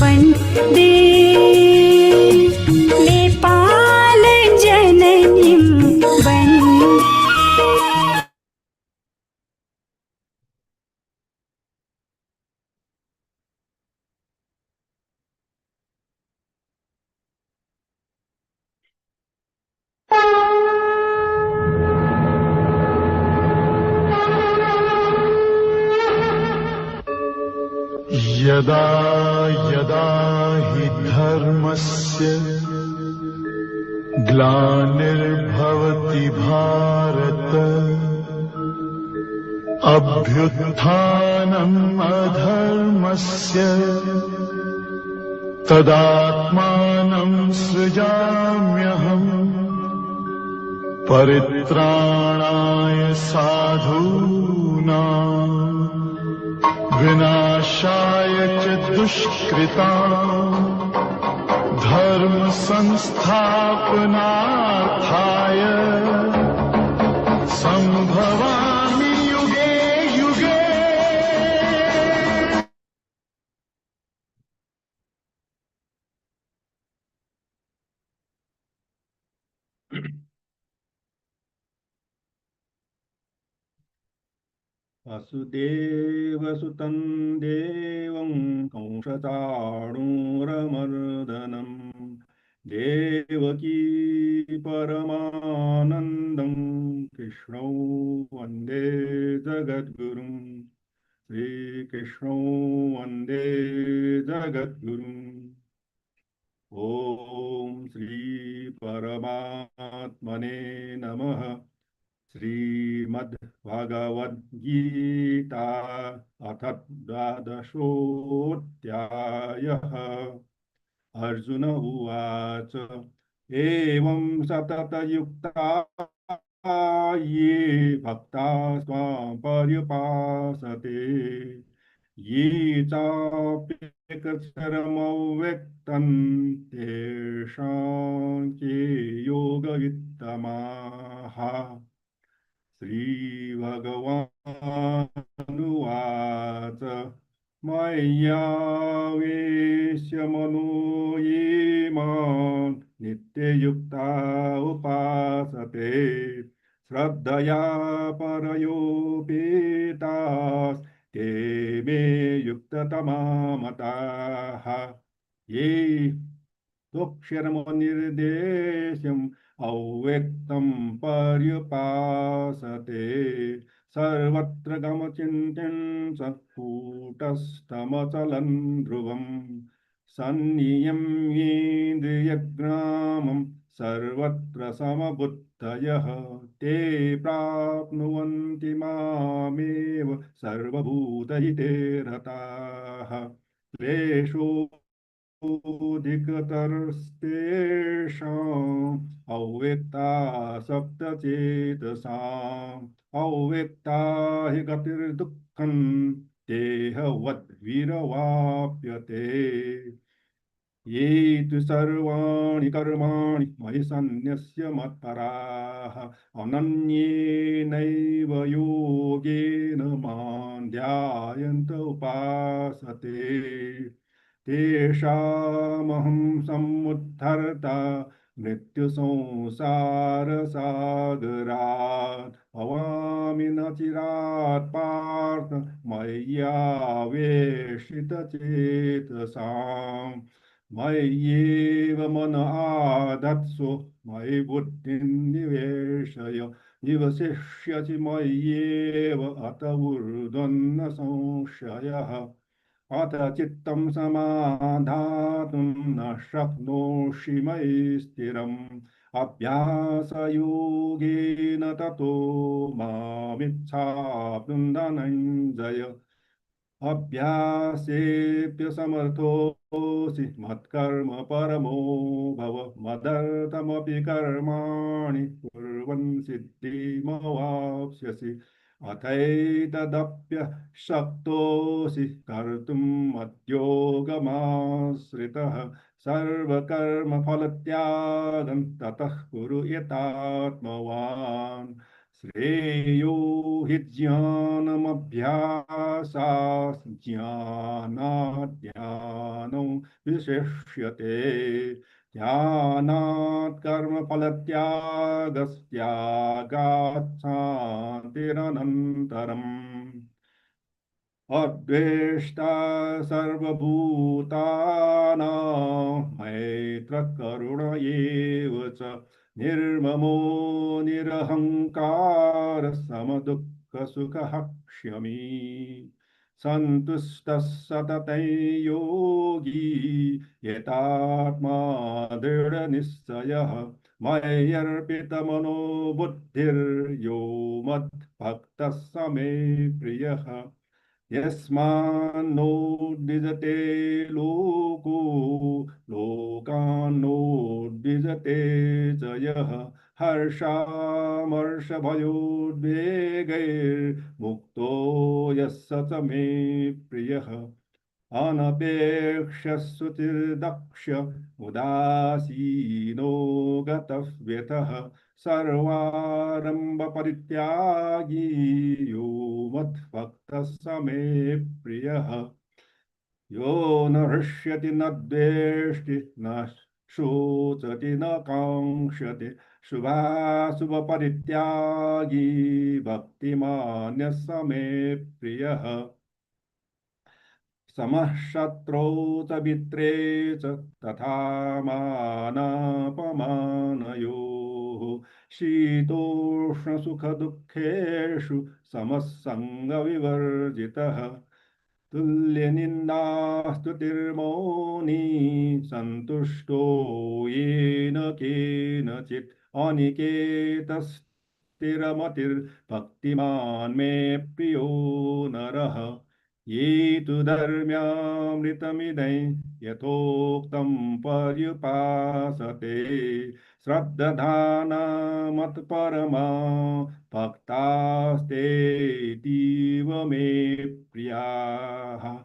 वंदे यदा यदा हि धर्मस्य ग्लानिर्भवति भारत अभ्युत्थानम् अधर्मस्य तदात्मानं सृजाम्यहम् परित्राणाय साधूनाम् नाशाय च दुष्कृताम् धर्मसंस्थापनाथाय वसुदेवसुतं देवं कंसचाणूरमर्दनम्। देवकी परमानन्दं कृष्णौ वंदे जगद्गुरुं श्रीकृष्णौ वंदे जगद्गुरुम्। ॐ श्रीपरमात्मने नमः। श्रीमद्भगवद्गीता अथ द्वादशोऽध्यायः। अर्जुन उवाच, एवं सततयुक्ता ये भक्ता स्वां पर्युपासते। ये चाप्यक्षरमव्यक्तं तेषां के योगवित्तमाः। श्रीभगवानुवाच मय्यावेश्य मनो ये मां नित्ययुक्ता उपासते श्रद्धया परयोपेतास् ते मे युक्ततमा मताः ये दुःक्षरमनिर्देश्यम् अव्यक्तं पर्युपासते। सर्वत्र गमचिन्त्यं स कूटस्थमचलं ध्रुवम्। सन्नियम्येन्द्रियग्रामं सर्वत्र समबुद्धयः। ते प्राप्नुवन्ति मामेव सर्वभूतहिते रताः। क्लेशो अधिकतरस्तेषाम् अव्यक्ता सप्तचेतसाम् अव्यक्ता हि गतिर्दुःखं देहवद्विरवाप्यते ये तु सर्वाणि कर्माणि मयि सन्न्यस्य मत्पराः, अनन्येनैव योगेन माँ ध्यायन्त उपासते। तेषामहं समुद्धर्ता मृत्युसंसारसागरात् भवामि न चिरात् पार्थ मय्यावेशितचेतसाम्। मय्येव मन आधत्सु मयि बुद्धिं निवेशय, निवसिष्यसि मय्येव अत ऊर्ध्वन्न संशयः। अथ चित्तं समाधातुं न शक्नोषि मयि स्थिरम्। अभ्यासयोगेन ततो मामिच्छाप्नुन्दनञ्जय। अभ्यासेऽप्यसमर्थोऽसि मत्कर्म परमो भव। मदर्थमपि कर्माणि कुर्वन् सिद्धिमवाप्स्यसि अथैतदप्यशक्तोऽसि कर्तुम् मद्योगमाश्रितः सर्वकर्मफलत्यागं ततः कुरु यतात्मवान्। श्रेयो हि ज्ञानमभ्यासात् ज्ञानात् ज्ञानो विशिष्यते। ध्यानात् कर्मफलत्यागस्त्यागात् शान्तिरनन्तरम्। अद्वेष्टा सर्वभूतानां मैत्रकरुण एव च निर्ममो निरहङ्कार समदुःखसुखः क्षमी सन्तुष्टः सततं योगी यतात्मा दृढनिश्चयः। मय्यर्पितमनो बुद्धिर्यो मद्भक्तः स मे प्रियः यस्मान्नोद्विजते लोको लोकान्नोद्विजते च यः। हर्षामर्षभयोद्वेगैर्मुक्तो यः प्रियः। अनपेक्षश्रुतिर्दक्ष उदासीनो गतव्यतः सर्वारम्भपरित्यागी यो मद्भक्तः स मे प्रियः। यो न हृष्यति न द्वेष्टि न शोचति न काङ्क्षति शुभाशुभपरित्यागी भक्तिमान्यः स मे प्रियः समः शत्रौ च मित्रे च तथा मानापमानयोः शीतोष्णसुखदुःखेषु समः सङ्गविवर्जितः तुल्यनिन्दास्तुतिर्मौनी सन्तुष्टो येन केनचित् प्रियो नरः ये तु धर्म्यामृतमिदं यथोक्तं पर्युपासते श्रद्दधानामत्परमा भक्तास्तेतीव मे प्रियाः।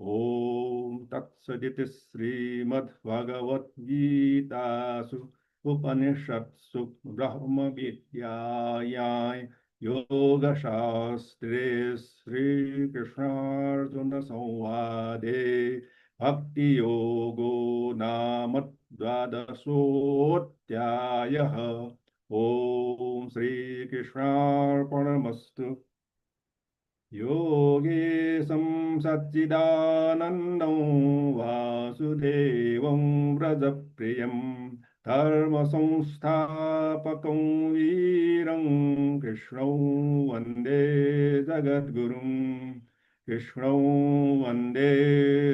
ॐ तत्सदिति श्रीमद्भगवद्गीतासु उपनिषत्सु ब्रह्मविद्यायां योगशास्त्रे श्रीकृष्णार्जुनसंवादे भक्तियोगो नाम द्वादशोऽध्यायः। ॐ श्रीकृष्णार्पणमस्तु। योगेशं सच्चिदानन्दं वासुदेवं व्रजप्रियं धर्मसंस्थापकं वीरं कृष्णौ वंदे जगद्गुरुं। कृष्णौ वंदे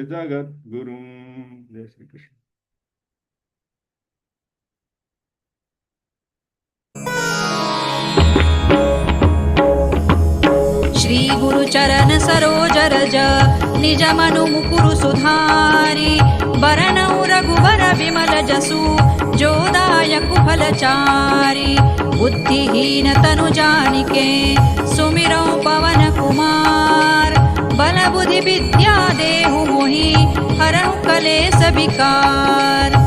जगद्गुरुं। जय श्रीकृष्ण। श्री गुरुचरण सरोज रज निज मनु मुकुरु सुधारि बरनौ रघुबर विमल जसु जोदायकु फलचारि बुद्धिहीन तनु जानिके सुमिरौ पवन कुमार बल बुद्धि विद्या देहु मोहि हरहु कलेस विकार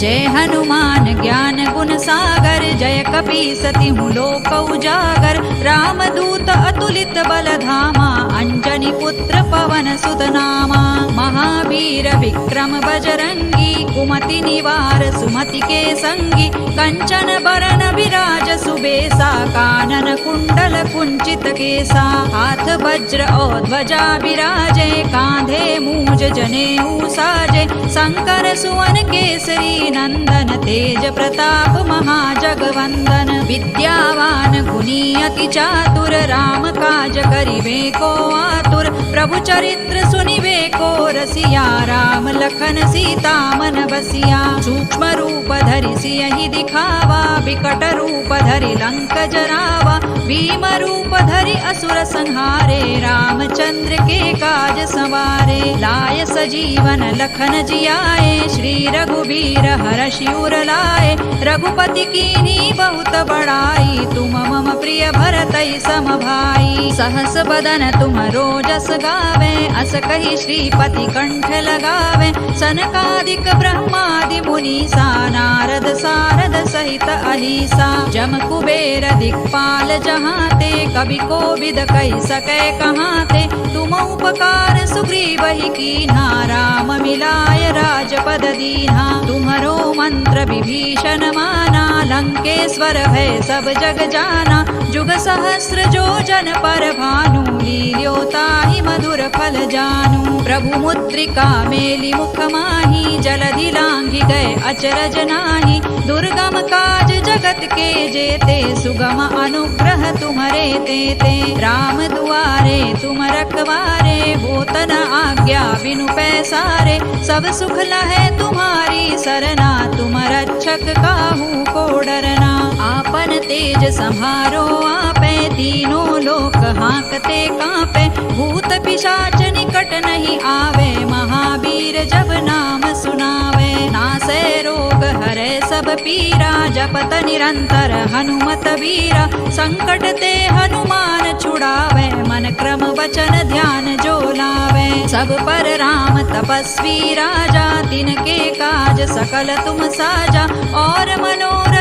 जय हनुमान ज्ञान गुण सागर, जय कपी सति लोक उजागर राम दूत अतुलित बल धामा कञ्चनी पुत्र पवन सुतनामा महावीर विक्रम बजरङ्गी कुमतिनिवार सुमति के सङ्गी कञ्चन भरन विराज सुबेसा कानन कुण्डल कुञ्चित केसा हाथ वज्र औ ध्वजा विराजे कान्धे मूज जने ऊसाजे शङ्कर सुवन केसरी नन्दन तेज प्रताप महाजगवन्दन विद्यावान गुणी अति चातुर, राम काज करिबे को आतुर। प्रभु चरित्र सुनिबे को रसिया, राम लखन सीता मन बसिया। सूक्ष्म रूप धरि सियहि दिखावा, विकट रूप धरि लंक जरावा। भीम रूप धरि असुर संहारे, रामचंद्र के काज सवारे। लाय सजीवन लखन जियाए, श्री रघुबीर हर शिवर लाए। रघुपति कीनी बहुत बड़ाई तुम मम प्रिय भरत सम भाई। सहस बदन तुम रोजस गावे, अस कही श्रीपति कंठ लगावे। सनकादिक ब्रह्मादि मुनीसा, नारद सारद सहित अहिसा जम कुबेर दिक्पाल जहाँ ते कवि को विद कही सके कहाँ ते तुम उपकार सुग्रीव ही कीन्हा, राम मिलाय राजपद दीना तुम्हरो मंत्र विभीषण माना, लंकेश्वर है सब जग जाना, जुग सहस्र जो जन पर भानु लील्योताहि मधुर फल जानू। प्रभु मुद्रिका मेली मुख माही जलधि लांघि गए अचरज नाही। दुर्गम काज जगत के जेते, सुगम अनुग्रह तुम्हरे तेते। राम दुआरे तुम रखवारे होतन आज्ञा बिनु पैसारे। सब सुख लहे तुम्हारी, सरना तुम रक्षक काहू को डरना। आपन तेज संहारो, आपे तीनों लोक हाकते कांपे। भूत पिशाच निकट नहीं आवे, महावीर जब नाम सुनावे। नासे रोग हरे, सब पीरा, जपत निरंतर हनुमत वीरा। संकट ते हनुमान छुड़ावे, मन क्रम वचन ध्यान जो लावे। सब पर राम तपस्वी राजा, तिनके काज सकल तुम साजा। और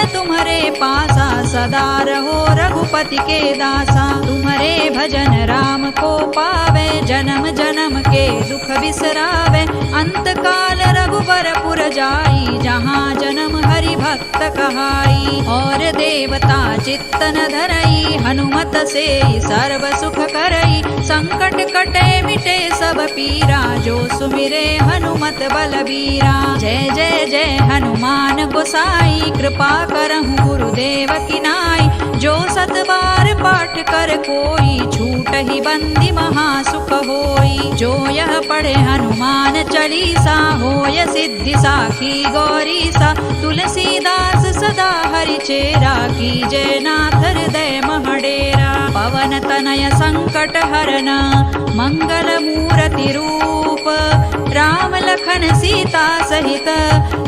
रसायन तुम्हारे पासा, सदा रहो रघुपति के दासा। तुम्हारे भजन राम को पावे, जन्म जन्म के दुख बिसरावे। अंत काल रघुबर पुर जाई, जहाँ जन्म हरि भक्त कहाई। और देवता चित्तन धरई, हनुमत से सर्व सुख करई। संकट कटे मिटे सब पीरा, जो सुमिरे हनुमत बलबीरा। जय जय जय हनुमान गोसाई, कृपा करहु गुरुदेव की नाई। जो सत बार पाठ कर कोई, छूट ही बंदी महासुख होई। जो यह पढ़े हनुमान चालीसा होय सिद्धि साखी गौरी सा तुलसीदास सदा हरि चेरा की जय नाथ हृदय महडेरा। पवनतनय तनय मङ्गलमूरतिरूप रामलखन सीता सहित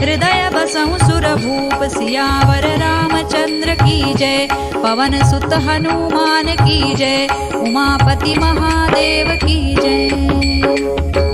हृदय वसंसुर भूप सियावर रामचन्द्र की जय पवन सुत हनुमान की जय उमापति महादेव की जय।